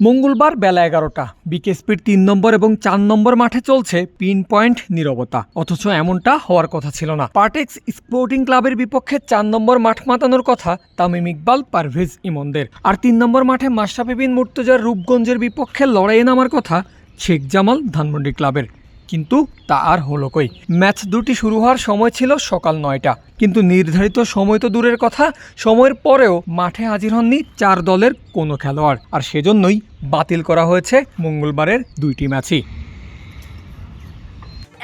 মঙ্গলবার বেলা এগারোটা। বিকেএসপির তিন নম্বর এবং চার নম্বর মাঠে চলছে পিন পয়েন্ট নিরবতা। অথচ এমনটা হওয়ার কথা ছিল না। পার্টেক্স স্পোর্টিং ক্লাবের বিপক্ষে চার নম্বর মাঠ মাতানোর কথা তামিম ইকবাল, পারভেজ ইমনদের। আর তিন নম্বর মাঠে মাশরাফি বিন মুর্তজার রূপগঞ্জের বিপক্ষে লড়াইয়ে নামার কথা শেখ জামাল ধানমন্ডি ক্লাবের। কিন্তু তা আর হলো কই? ম্যাচ দুটি শুরু হওয়ার সময় ছিল সকাল নয়টা। কিন্তু নির্ধারিত সময় তো দূরের কথা, সময়ের পরেও মাঠে হাজির হননি চার দলের কোনো খেলোয়াড়। আর সেজন্যই বাতিল করা হয়েছে মঙ্গলবারের দুইটি ম্যাচই।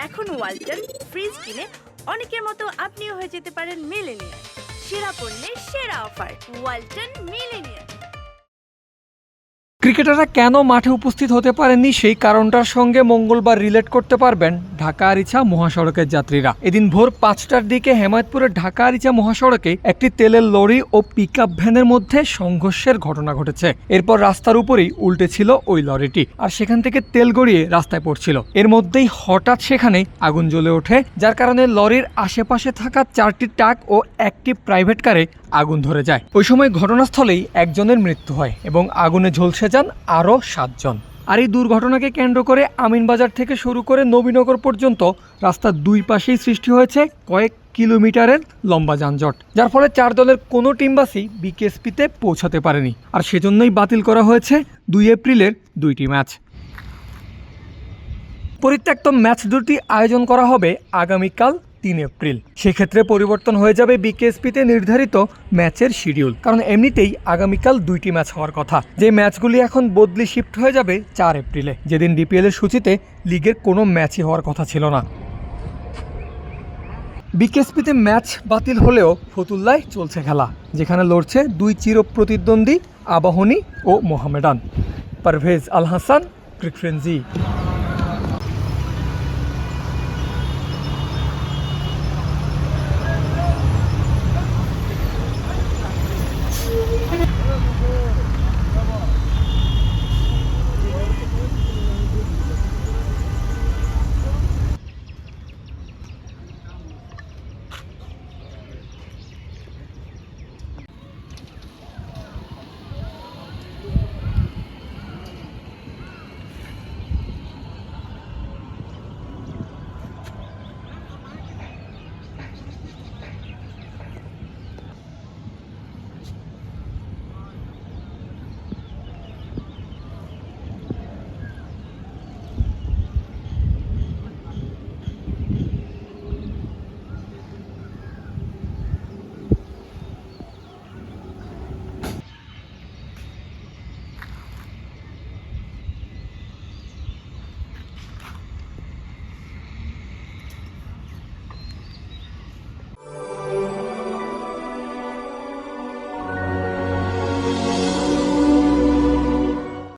এখন ওয়ালটন ফ্রিজ কিনে অনেকের মতো আপনিও হয়ে যেতে পারেন মিলেনিয়ার সেরা পণ্যের সেরা অফার, ওয়ালটন মিলেনিয়ার ক্রিকেটাররা কেন মাঠে উপস্থিত হতে পারেননি? সেই কারণটার সঙ্গে মঙ্গলবার রিলেট করতে পারবেন ঢাকা আরিচা মহাসড়কের যাত্রীরা। এদিন ভোর পাঁচটার দিকে হেমায়তপুরের ঢাকা আরিচা মহাসড়কে একটি তেলের লরি ও পিকআপ ভ্যানের মধ্যে সংঘর্ষের ঘটনা ঘটেছে। এরপর রাস্তার উপরেই উল্টে ছিল ওই লরিটি আর সেখান থেকে তেল গড়িয়ে রাস্তায় পড়ছিল। এর মধ্যেই হঠাৎ সেখানে আগুন জ্বলে ওঠে, যার কারণে লরির আশেপাশে থাকা চারটি ট্রাক ও একটি প্রাইভেট কারে আগুন ধরে যায়। ওই সময় ঘটনাস্থলেই একজনের মৃত্যু হয় এবং আগুনে ঝলসে যান আরও সাতজন। আর এই দুর্ঘটনাকে কেন্দ্র করে আমিনবাজার থেকে শুরু করে নবীনগর পর্যন্ত রাস্তার দুই পাশেই সৃষ্টি হয়েছে কয়েক কিলোমিটারের লম্বা যানজট। যার ফলে চার দলের কোনো টিম বাসই বিকেএসপিতে পৌঁছাতে পারেনি। আর সেজন্যই বাতিল করা হয়েছে দুই এপ্রিলের দুইটি ম্যাচ। পরিত্যক্ত ম্যাচ দুটি আয়োজন করা হবে আগামীকাল তিন এপ্রিল। সেক্ষেত্রে পরিবর্তন হয়ে যাবে বিকেএসপিতে নির্ধারিত ম্যাচের শিডিউল। কারণ এমনিতেই আগামীকাল দুইটি ম্যাচ হওয়ার কথা। যে ম্যাচগুলি এখন বদলি শিফট হয়ে যাবে চার এপ্রিলে। যেদিন ডিপিএল এর সূচিতে লিগের কোনো ম্যাচই হওয়ার কথা ছিল না। বিকেএসপিতে ম্যাচ বাতিল হলেও ফতুল্লায় চলছে খেলা, যেখানে লড়ছে দুই চির প্রতিদ্বন্দ্বী আবাহনী ও মোহামেডান। পারভেজ আল হাসান, ক্রিকফ্রেন্সি।